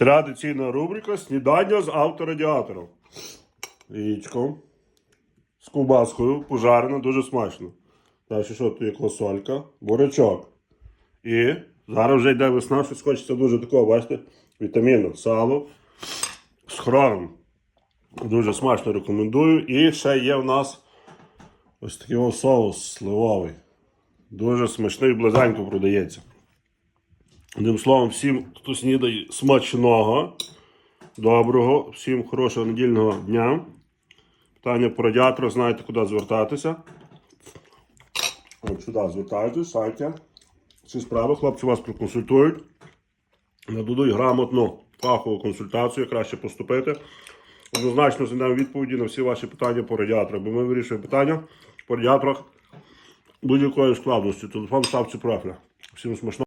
Традиційна рубрика Снідання з авторадіатором. Яєчко з ковбаскою, пожарена, дуже смачно. Далі що тут є квасолька, бурячок. І зараз вже йде весна, щось хочеться дуже такого, бачите, вітаміну, сало з хроном. Дуже смачно рекомендую. І ще є в нас ось такий соус сливовий. Дуже смачний, близенько продається. Одним словом, всім, хто снідає смачного, доброго, всім хорошого недільного дня. Питання по радіатору, знаєте, куди звертатися. Сюди звертайтесь, сайті. Всі справи, хлопці вас проконсультують. Нададуть грамотну фахову консультацію, краще поступити. Однозначно знайдемо відповіді на всі ваші питання по радіаторах, бо ми вирішуємо питання по радіаторах будь-якої складності. Телефон в шапці профіля. Всім смачного.